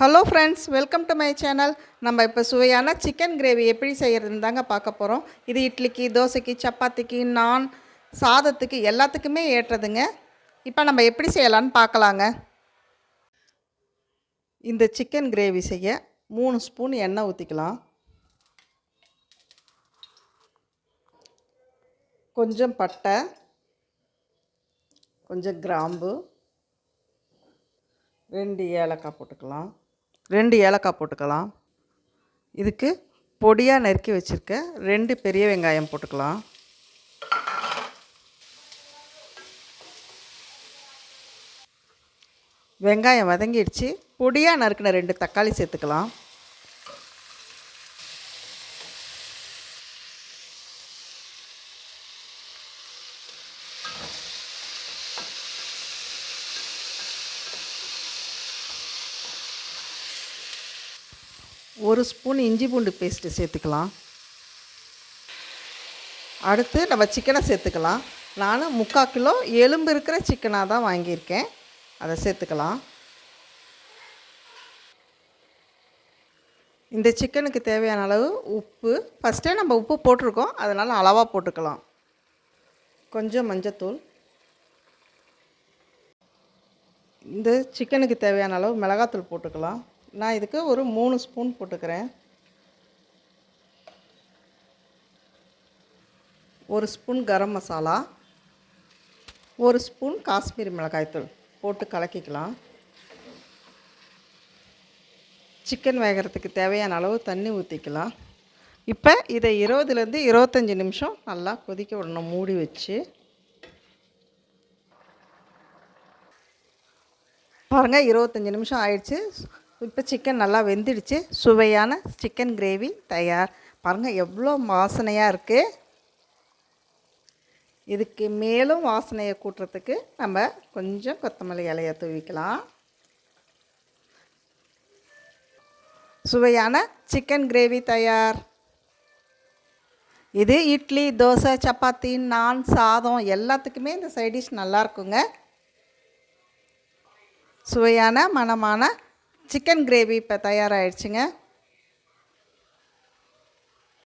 Hello friends welcome to my channel நம்ம இப்போ சுவையான சிக்கன் கிரேவி எப்படி செய்கிறதுன்னு தாங்க பார்க்க போகிறோம் இது இட்லிக்கு தோசைக்கு சப்பாத்திக்கு நான் சாதத்துக்கு எல்லாத்துக்குமே ஏற்றதுங்க. இப்போ நம்ம எப்படி செய்யலான்னு பார்க்கலாங்க. இந்த சிக்கன் கிரேவி செய்ய மூணு ஸ்பூன் எண்ணெய் ஊற்றிக்கலாம் கொஞ்சம் பட்டை கொஞ்சம் கிராம்பு ரெண்டு ஏலக்காய் போட்டுக்கலாம். ரெண்டு ஏலக்காய் போட்டுக்கலாம். இதுக்கு பொடியாக நறுக்கி வச்சுருக்க ரெண்டு பெரிய வெங்காயம் போட்டுக்கலாம். வெங்காயம் வதங்கிடுச்சு. பொடியாக நறுக்கின ரெண்டு தக்காளி சேர்த்துக்கலாம். ஒரு ஸ்பூன் இஞ்சி பூண்டு பேஸ்ட்டு சேர்த்துக்கலாம். அடுத்து நம்ம சிக்கனை சேர்த்துக்கலாம். நான் முக்கால் கிலோ எலும்பு இருக்கிற சிக்கனாக தான் வாங்கியிருக்கேன். அதை சேர்த்துக்கலாம். இந்த சிக்கனுக்கு தேவையான அளவு உப்பு. ஃபஸ்ட்டே நம்ம உப்பு போட்டிருக்கோம். அதனால் அளவாக போட்டுக்கலாம். கொஞ்சம் மஞ்சத்தூள். இந்த சிக்கனுக்கு தேவையான அளவு மிளகாத்தூள் போட்டுக்கலாம். நான் இதுக்கு ஒரு மூணு ஸ்பூன் போட்டுக்கிறேன். ஒரு ஸ்பூன் கரம் மசாலா ஒரு ஸ்பூன் காஷ்மீரி மிளகாய்த்தூள் போட்டு கலக்கிக்கலாம். சிக்கன் வேகிறதுக்கு தேவையான அளவு தண்ணி ஊற்றிக்கலாம் இப்போ இதை இருபதுலேருந்து இருபத்தஞ்சி நிமிஷம் நல்லா கொதிக்க விடணும் மூடி வச்சு. பாருங்கள் இருபத்தஞ்சி நிமிஷம் ஆயிடுச்சு. இப்போ சிக்கன் நல்லா வெந்துடுச்சு. சுவையான சிக்கன் கிரேவி தயார். பாருங்கள் எவ்வளோ வாசனையாக இருக்குது இதுக்கு மேலும் வாசனையை கூட்டுறதுக்கு நம்ம கொஞ்சம் கொத்தமல்லி இலையை தூவிக்கலாம். சுவையான சிக்கன் கிரேவி தயார். இது இட்லி தோசை சப்பாத்தி நான் சாதம் எல்லாத்துக்குமே இந்த சைடிஷ் நல்லா இருக்குங்க. சுவையான மணமான சிக்கன் கிரேவி இப்போ தயாராகிடுச்சுங்க.